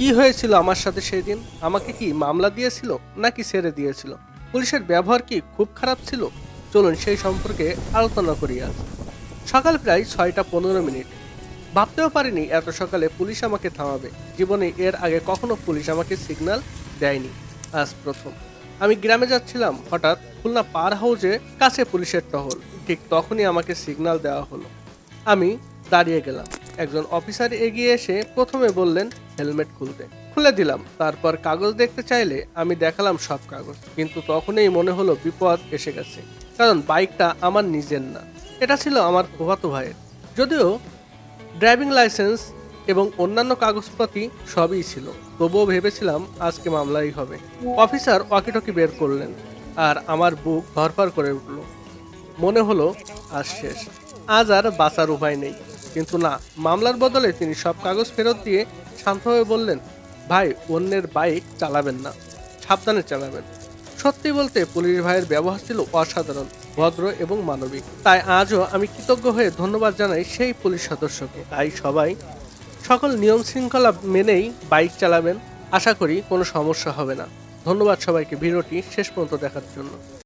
কি হয়েছিল আমার সাথে সেদিন? আমাকে কি মামলা দিয়েছিল নাকি ছেড়ে দিয়েছিল? পুলিশের ব্যবহার কি খুব খারাপ ছিল? চলুন সেই সম্পর্কে আলোচনা করি আজ। সকাল প্রায় ছয়টা পনেরো মিনিট। ভাবতেও পারিনি এত সকালে পুলিশ আমাকে থামাবে। জীবনে এর আগে কখনো পুলিশ আমাকে সিগন্যাল দেয়নি। আজ প্রথম। আমি গ্রামে যাচ্ছিলাম, হঠাৎ খুলনা পার হাউজে কাছে পুলিশের টহল। ঠিক তখনই আমাকে সিগন্যাল দেওয়া হলো। আমি দাঁড়িয়ে গেলাম। একজন অফিসার এগিয়ে এসে প্রথমে বললেন, হেলমেট খুলতে। খুলে দিলাম। তারপর কাগজ দেখতে চাইলে আমি দেখালাম সব কাগজ। কিন্তু তখনই মনে হলো বিপদ এসে গেছে, কারণ বাইকটা আমার নিজের না। এটা ছিল আমার ফুফাতো ভাইয়ের। যদিও ড্রাইভিং লাইসেন্স এবং অন্যান্য কাগজপাতি সবই ছিল। তবুও ভেবেছিলাম আজকে মামলাই হবে। অফিসার ওয়াকিটকি বের করলেন আর আমার বুক ধরফর করে উঠল। মনে হলো আজ শেষ। আজ আর বাঁচার উপায় নেই। কিন্তু না, মামলার বদলে তিনি সব কাগজ ফেরত দিয়ে শান্তভাবে বললেন, ভাই, অন্যের বাইক চালাবেন না, সাবধানে চালাবেন। সত্যি বলতে পুলিশ ভাইয়ের ব্যবহার ছিল অসাধারণ, ভদ্র এবং মানবিক। তাই আজও আমি কৃতজ্ঞ হয়ে ধন্যবাদ জানাই সেই পুলিশ সদস্যকে। তাই সবাই সকল নিয়ম শৃঙ্খলা মেনেই বাইক চালাবেন। আশা করি কোনো সমস্যা হবে না। ধন্যবাদ সবাইকে ভিডিওটি শেষ পর্যন্ত দেখার জন্য।